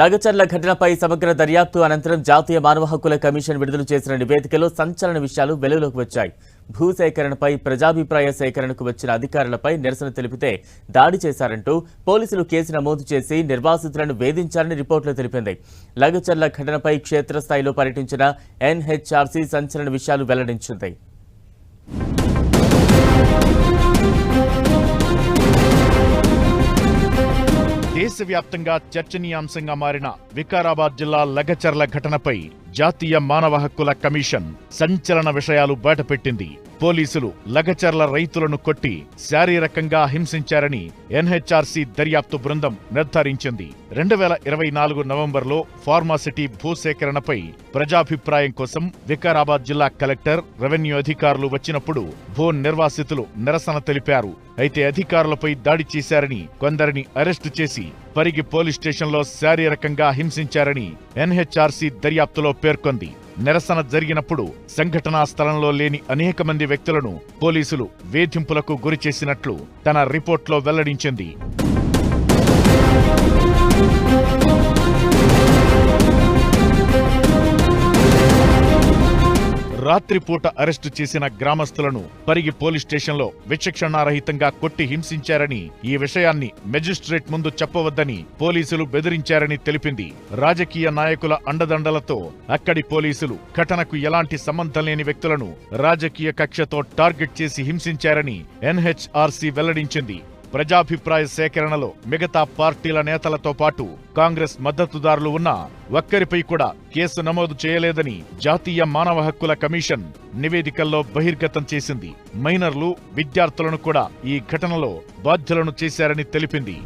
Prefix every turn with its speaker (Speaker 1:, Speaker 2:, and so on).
Speaker 1: లగచర్ల ఘటనపై సమగ్ర దర్యాప్తు అనంతరం జాతీయ మానవ హక్కుల కమిషన్ విడుదల చేసిన నివేదికలో సంచలన విషయాలు వెలుగులోకి వచ్చాయి. భూసేకరణపై ప్రజాభిప్రాయ సేకరణకు వచ్చిన అధికారులపై నిరసన తెలిపితే దాడి చేశారంటూ పోలీసులు కేసు నమోదు చేసి నిర్వాసితులను వేధించారని రిపోర్టులో తెలిపింది. లగచర్ల ఘటనపై క్షేత్రస్థాయిలో పర్యటించిన ఎన్హెచ్ఆర్సీ సంచలన విషయాలు వెల్లడించింది.
Speaker 2: దేశవ్యాప్తంగా చర్చనీయాంశంగా మారిన వికారాబాద్ జిల్లా లగచర్ల ఘటనపై జాతీయ మానవ హక్కుల కమిషన్ సంచలన విషయాలు బయటపెట్టింది. పోలీసులు లగచర్ల రైతులను కొట్టి శారీరకంగా హింసించారని ఎన్హెచ్ఆర్సీ దర్యాప్తు బృందం నిర్ధారించింది. రెండు వేల ఇరవై నాలుగు నవంబర్లో ఫార్మాసిటీ భూసేకరణపై ప్రజాభిప్రాయం కోసం వికారాబాద్ జిల్లా కలెక్టర్ రెవెన్యూ అధికారులు వచ్చినప్పుడు భూ నిర్వాసితులు నిరసన తెలిపారు. అయితే అధికారులపై దాడి చేశారని కొందరిని అరెస్టు చేసి పరిగి పోలీస్ స్టేషన్లో శారీరకంగా హింసించారని ఎన్హెచ్ఆర్సీ దర్యాప్తులో పేర్కొంది. నిరసన జరిగినప్పుడు సంఘటనా స్థలంలో లేని అనేక మంది వ్యక్తులను పోలీసులు వేధింపులకు గురి చేసినట్లు తన రిపోర్ట్లో వెల్లడించింది. రాత్రిపూట అరెస్టు చేసిన గ్రామస్తులను పరిగి పోలీస్ స్టేషన్లో విచక్షణారహితంగా కొట్టి హింసించారని ఈ విషయాన్ని మెజిస్ట్రేట్ ముందు చెప్పవద్దని పోలీసులు బెదిరించారని తెలిపింది రాజకీయ నాయకుల అండదండలతో అక్కడి పోలీసులు ఘటనకు ఎలాంటి సంబంధం లేని వ్యక్తులను రాజకీయ కక్షతో టార్గెట్ చేసి హింసించారని ఎన్హెచ్ఆర్సీ వెల్లడించింది. ప్రజాభిప్రాయ సేకరణలో మిగతా పార్టీల నేతలతో పాటు కాంగ్రెస్ మద్దతుదారులు ఉన్నా ఒక్కరిపై కూడా కేసు నమోదు చేయలేదని జాతీయ మానవ హక్కుల కమిషన్ నివేదికల్లో బహిర్గతం చేసింది. మైనర్లు విద్యార్థులను కూడా ఈ ఘటనలో బాధ్యులను చేశారని తెలిపింది.